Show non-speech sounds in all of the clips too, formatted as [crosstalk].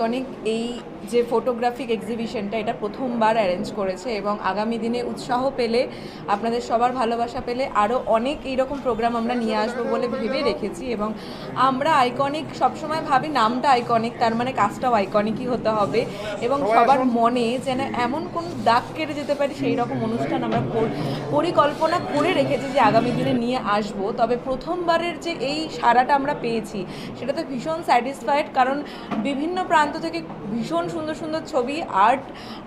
অনেক এই যে ফটোগ্রাফিক এক্সিবিশনটা এটা প্রথমবার অ্যারেঞ্জ করেছে এবং আগামী দিনে উৎসাহ পেলে আপনাদের সবার ভালোবাসা পেলে আরও অনেক এইরকম প্রোগ্রাম আমরা নিয়ে আসব বলে ভেবে রেখেছি এবং আমরা আইকনিক সবসময় ভাবি নামটা আইকনিক তার মানে কাজটাও আইকনিকই হতে হবে এবং সবার মনে যেন এমন কোন দাগ কেটে যেতে পারে সেই রকম অনুষ্ঠান আমরা পরিকল্পনা করে রেখেছি যে আগামী দিনে নিয়ে আসব। তবে প্রথমবারের যে এই সারাটা আমরা পেয়েছি সেটা তো ভীষণ স্যাটিসফাইড কারণ বিভিন্ন প্রান্ত থেকে ভীষণ সুন্দর সুন্দর ছবি আর্ট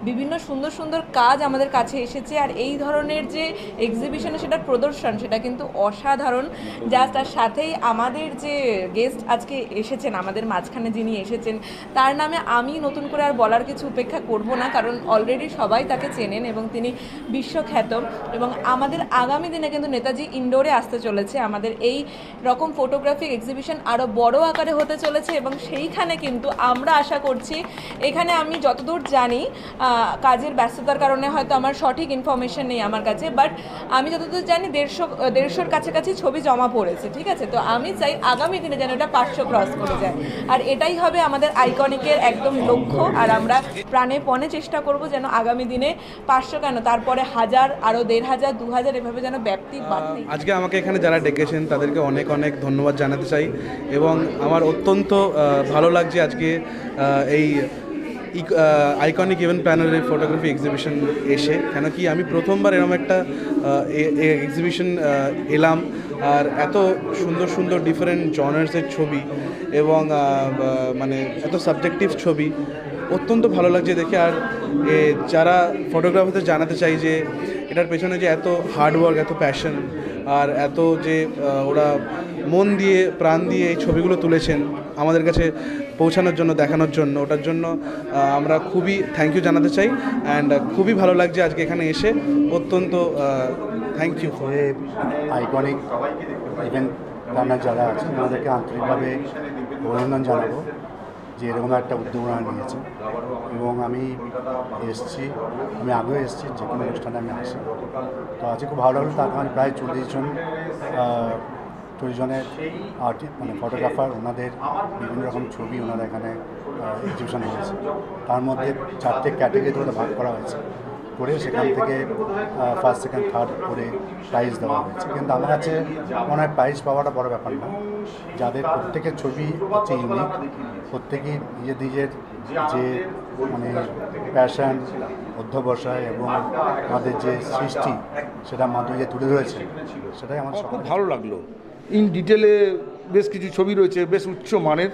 বিভিন্ন সুন্দর সুন্দর কাজ আমাদের কাছে এসেছে। আর এই ধরনের যে এক্সিবিশনে সেটার প্রদর্শন, সেটা কিন্তু অসাধারণ। যা তার সাথেই আমাদের যে গেস্ট আজকে এসেছেন, আমাদের মাঝখানে যিনি এসেছেন, তার নামে আমি নতুন করে আর বলার কিছু উপেক্ষা করব না, কারণ অলরেডি সবাই তাকে চেনেন এবং তিনি বিশ্বখ্যাত। এবং আমাদের আগামী দিনে কিন্তু নেতাজি ইনডোরে আসতে চলেছে। আমাদের এই রকম ফটোগ্রাফিক এক্সিবিশন আরও বড় আকারে হতে চলেছে এবং সেইখানে কিন্তু আমরা আশা করছি। এখানে আমি যতদূর জানি কাজের ব্যস্ততার কারণে হয়তো আমার সঠিক ইনফরমেশন নেই আমার কাছে বাট আমি যতদূর জানি দেড়শো, দেড়শোর কাছাকাছি ছবি জমা পড়েছে, ঠিক আছে? তো আমি চাই আগামী দিনে যেন এটা পাঁচশো ক্রস করে যায়। আর এটাই হবে আমাদের আইকনিকের একদম লক্ষ্য, আর আমরা প্রাণে পণে চেষ্টা করব যেন আগামী দিনে পাঁচশো কেন? তারপরে হাজার আরও দেড় হাজার, দু হাজার এভাবে যেন ব্যাপ্তি আজকে আমাকে এখানে যারা ডেকেছেন, তাদেরকে অনেক অনেক ধন্যবাদ জানাতে চাই এবং আমার অত্যন্ত ভালো লাগছে আজকে এই আইকনিক ইভেন্ট প্যানেলের ফটোগ্রাফি এক্সিবিশন এসে, কেন কি আমি প্রথমবার এরকম একটা এক্সিবিশন এলাম। আর এত সুন্দর সুন্দর ডিফারেন্ট জনার্সের ছবি এবং মানে এত সাবজেক্টিভ ছবি, অত্যন্ত ভালো লাগছে দেখে। আর যারা ফটোগ্রাফারদের জানাতে চাই যে, এটার পেছনে যে এত হার্ডওয়ার্ক এত প্যাশন আর এত যে ওরা মন দিয়ে, প্রাণ দিয়ে এই ছবিগুলো তুলেছেন, আমাদের কাছে পৌঁছানোর জন্য, দেখানোর জন্য। ওটার জন্য আমরা খুবই থ্যাংক ইউ জানাতে চাই অ্যান্ড খুবই ভালো লাগছে আজকে এখানে এসে। অত্যন্ত thank you iconic event planner যারা আছে ওনাদেরকে আন্তরিকভাবে অভিনন্দন জানাব যে এরকম একটা উদ্যোগ ওনারা নিয়েছে এবং আমি এসছি, আমি আগেও এসেছি, যে কোনো অনুষ্ঠানে আমি আসি। তো আজকে খুব ভালো লাগল তার কারণে প্রায় চল্লিশ জন চল্লিশ জনের আর্ট মানে ফটোগ্রাফার ওনাদের বিভিন্ন রকম ছবি ওনারা এখানে এক্সিবিশন হয়েছে। তার মধ্যে চারটে ক্যাটাগরিতে ওটা ভাগ করা হয়েছে। করে সেখান থেকে ফার্স্ট সেকেন্ড থার্ড করে প্রাইজ দেওয়া হয়েছে। কিন্তু আমার কাছে মনে হয় প্রাইজ পাওয়াটা বড় ব্যাপার না। যাদের প্রত্যেকের ছবি হচ্ছে ইউনিক প্রত্যেকেই নিজের নিজের যে মানে প্যাশন অধ্যবসায় এবং আমাদের যে সৃষ্টি সেটা মাধ্যমে যে তুলে ধরেছে। সেটাই আমার খুব ভালো লাগল। ইন ডিটেলে বেশ কিছু ছবি রয়েছে, বেশ উচ্চ মানের।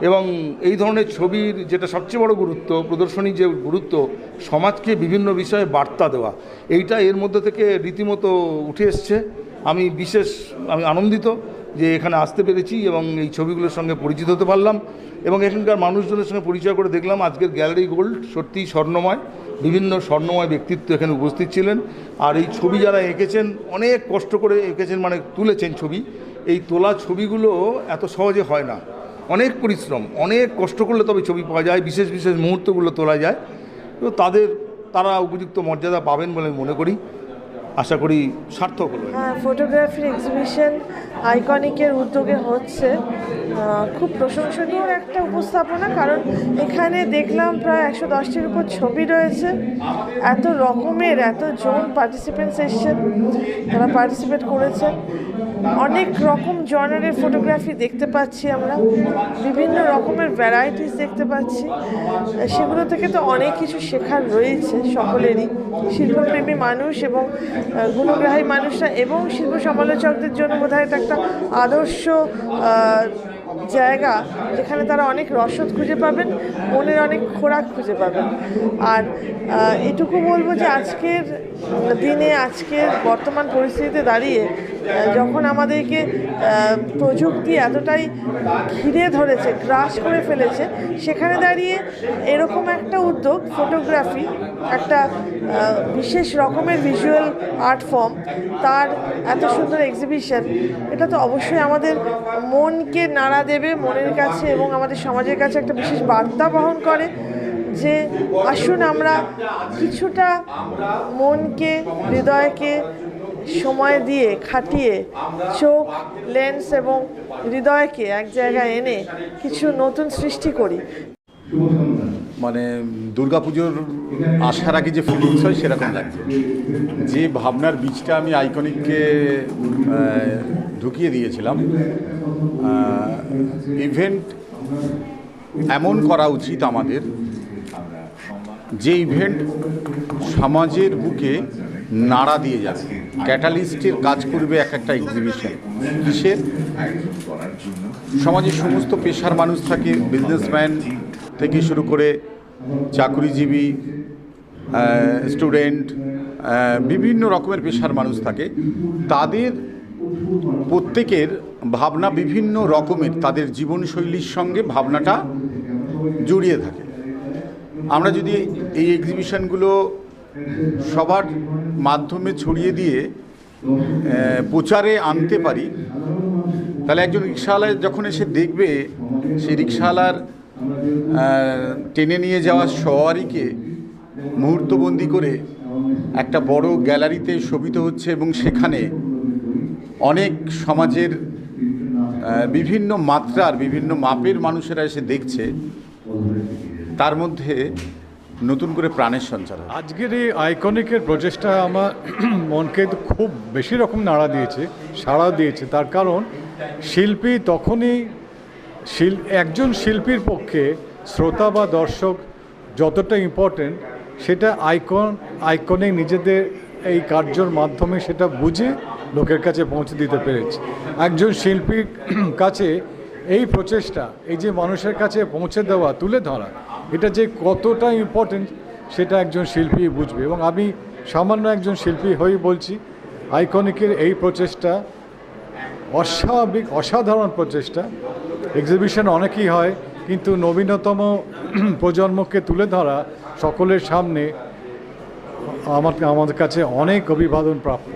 এবং এই ধরনের ছবির যেটা সবচেয়ে বড় গুরুত্ব প্রদর্শনী যে গুরুত্ব, সমাজকে বিভিন্ন বিষয়ে বার্তা দেওয়া। এইটা এর মধ্যে থেকে রীতিমতো উঠে এসছে। আমি বিশেষ, আমি আনন্দিত যে এখানে আসতে পেরেছি এবং এই ছবিগুলোর সঙ্গে পরিচিত হতে পারলাম। এবং এখানকার মানুষজনের সঙ্গে পরিচয় করে দেখলাম, আজকের গ্যালারি গোল্ড সত্যিই স্বর্ণময়। বিভিন্ন স্বর্ণময় ব্যক্তিত্ব এখানে উপস্থিত ছিলেন। আর এই ছবি যারা এঁকেছেন, অনেক কষ্ট করে এঁকেছেন মানে তুলেছেন ছবি। এই তোলা ছবিগুলো এত সহজে হয় না। অনেক পরিশ্রম, অনেক কষ্ট করলে তবে ছবি পাওয়া যায়, বিশেষ বিশেষ মুহূর্তগুলো তোলা যায়। তো তাদের, তারা উপযুক্ত মর্যাদা পাবেন বলে মনে করি। আশা করি সার্থক হলো। হ্যাঁ ফটোগ্রাফির এক্সিবিশন আইকনিকের উদ্যোগে হচ্ছে খুব প্রশংসনীয় একটা উপস্থাপনা, কারণ এখানে দেখলাম প্রায় একশো দশটির উপর ছবি রয়েছে। এত রকমের, এত জন পার্টিসিপেন্টস এসছেন, তারা পার্টিসিপেট করেছেন। অনেক রকম জনারের ফটোগ্রাফি দেখতে পাচ্ছি আমরা, বিভিন্ন রকমের ভ্যারাইটিস দেখতে পাচ্ছি। সেগুলো থেকে তো অনেক কিছু শেখার রয়েছে সকলেরই, শিল্পপ্রেমী মানুষ এবং গুণগ্রাহী মানুষরা এবং শিল্প সমালোচকদের জন্য বোধহয় এটা একটা আদর্শ জায়গা যেখানে তারা অনেক রসদ খুঁজে পাবেন, মনের অনেক খোরাক খুঁজে পাবেন। আর এটুকু বলব যে আজকের দিনে, আজকের বর্তমান পরিস্থিতিতে দাঁড়িয়ে যখন আমাদেরকে প্রযুক্তি এতটাই ঘিরে ধরেছে, গ্রাস করে ফেলেছে, সেখানে দাঁড়িয়ে এরকম একটা উদ্যোগ, ফটোগ্রাফি, একটা বিশেষ রকমের ভিজুয়াল আর্ট ফর্ম তার এত সুন্দর এক্সিবিশন এটা তো অবশ্যই আমাদের মনকে নাড়া দেবে মনের কাছে এবং আমাদের সমাজের কাছে একটা বিশেষ বার্তা বহন করে যে আসুন আমরা কিছুটা মনকে, হৃদয়কে সময় দিয়ে খাটিয়ে, চোখ, লেন্স এবং হৃদয়কে এক জায়গায় এনে কিছু নতুন সৃষ্টি করি। মানে দুর্গাপুজোর আসার আগে যে ফিলিংস হয় সেরকম লাগছে। যে ভাবনার বীজটা আমি আইকনিককে ঢুকিয়ে দিয়েছিলাম ইভেন্ট এমন করা উচিত আমাদের যে ইভেন্ট সমাজের বুকে নাড়া দিয়ে যাবে। ক্যাটালিস্টের কাজ করবে এক একটা এক্সিবিশন কিসের? সমাজের সমস্ত পেশার মানুষ থাকে বিজনেসম্যান থেকে শুরু করে চাকরিজীবী স্টুডেন্ট বিভিন্ন রকমের পেশার মানুষ থাকে। তাদের প্রত্যেকের ভাবনা বিভিন্ন রকমের, তাদের জীবনশৈলীর সঙ্গে ভাবনাটা জড়িয়ে থাকে। আমরা যদি এই এক্সিবিশনগুলো সবার মাধ্যমে ছড়িয়ে দিয়ে প্রচারে আনতে পারি, তাহলে একজন রিক্সাওয়ালায় যখন এসে দেখবে, সেই রিক্সাওয়ালার টেনে নিয়ে যাওয়া সওয়ারিকে মুহূর্তবন্দি করে একটা বড় গ্যালারিতে শোভিত হচ্ছে এবং সেখানে অনেক সমাজের বিভিন্ন মাত্রার, বিভিন্ন মাপের মানুষেরা এসে দেখছে। তার মধ্যে নতুন করে প্রাণের সঞ্চার আজকের এই আইকনিকের প্রচেষ্টা আমার [clears throat] মনকে খুব বেশি রকম নাড়া দিয়েছে, সাড়া দিয়েছে। তার কারণ, শিল্পী তখনই শিল, একজন শিল্পীর পক্ষে শ্রোতা বা দর্শক যতটা ইম্পর্টেন্ট সেটা আইকন আইকনিক নিজেদের এই কার্যর মাধ্যমে সেটা বুঝে লোকের কাছে পৌঁছে দিতে পেরেছে। একজন শিল্পীর [clears throat] কাছে এই প্রচেষ্টা, এই যে মানুষের কাছে পৌঁছে দেওয়া, তুলে ধরা, এটা যে কতটা ইম্পর্টেন্ট সেটা একজন শিল্পী বুঝবে। এবং আমি সামান্য একজন শিল্পী হয়েই বলছি আইকনিকের এই প্রচেষ্টা অস্বাভাবিক, অসাধারণ প্রচেষ্টা। এক্সিবিশন অনেকই হয়, কিন্তু নবীনতম [clears throat] প্রজন্মকে তুলে ধরা সকলের সামনে আমার আমাদের কাছে অনেক অভিবাদন প্রাপ্য